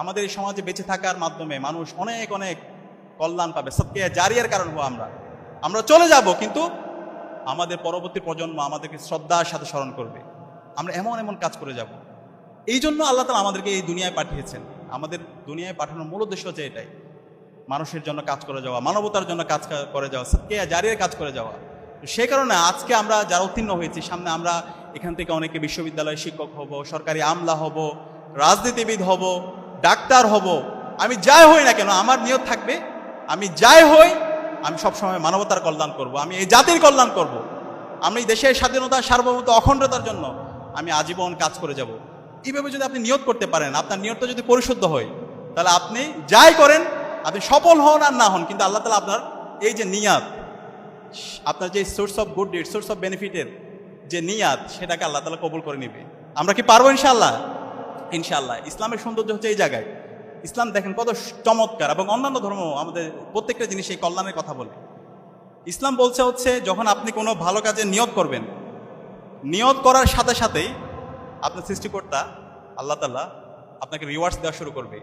আমাদের এই সমাজে বেঁচে থাকার মাধ্যমে মানুষ অনেক অনেক কল্যাণ পাবে। সবকে জারিয়ার কারণ হব আমরা। আমরা চলে যাব, কিন্তু আমাদের পরবর্তী প্রজন্ম আমাদেরকে শ্রদ্ধার সাথে স্মরণ করবে। আমরা এমন এমন কাজ করে যাব। এই জন্য আল্লাহ তালা আমাদেরকে এই দুনিয়ায় পাঠিয়েছেন। আমাদের দুনিয়ায় পাঠানোর মূল উদ্দেশ্য হচ্ছে এটাই। মানুষের জন্য কাজ করে যাওয়া, মানবতার জন্য কাজ করে যাওয়া, সবকে জারিয়ার কাজ করে যাওয়া। সে কারণে আজকে আমরা যারা উত্তীর্ণ হয়েছি, সামনে আমরা এখান থেকে অনেকে বিশ্ববিদ্যালয়ে শিক্ষক হব, সরকারি আমলা হব, রাজনীতিবিদ হব ডাক্তার হব, আমি যাই হই না কেন, আমার নিয়ত থাকবে, আমি যাই হই, আমি সবসময় মানবতার কল্যাণ করব, আমি এই জাতির কল্যাণ করব। আমি দেশের স্বাধীনতা, সার্বভৌমত্ব, অখণ্ডতার জন্য আমি আজীবন কাজ করে যাব। এইভাবে যদি আপনি নিয়ত করতে পারেন, আপনার নিয়তটা যদি পরিশুদ্ধ হয়, তাহলে আপনি যাই করেন, আপনি সফল হন আর না হন, কিন্তু আল্লাহ তালা আপনার এই যে নিয়াত, আপনার যে source of good deed source of বেনিফিটের যে নিয়াত, সেটাকে আল্লাহ তালা কবুল করে নেবে। আমরা কি পারব ইনশাল্লাহ ইনশাল্লাহ ইসলামের সৌন্দর্য হচ্ছে এই জায়গায়। ইসলাম দেখেন কত চমৎকার এবং অন্যান্য ধর্ম আমাদের প্রত্যেকটা জিনিস এই কল্যাণের কথা বলে। ইসলাম বলছে হচ্ছে, যখন আপনি কোনো ভালো কাজে নিয়োগ করবেন নিয়োগ করার সাথে সাথেই আপনার সৃষ্টিকর্তা, আল্লাহ তাল্লাহ আপনাকে রিওয়ার্ডস দেওয়া শুরু করবে।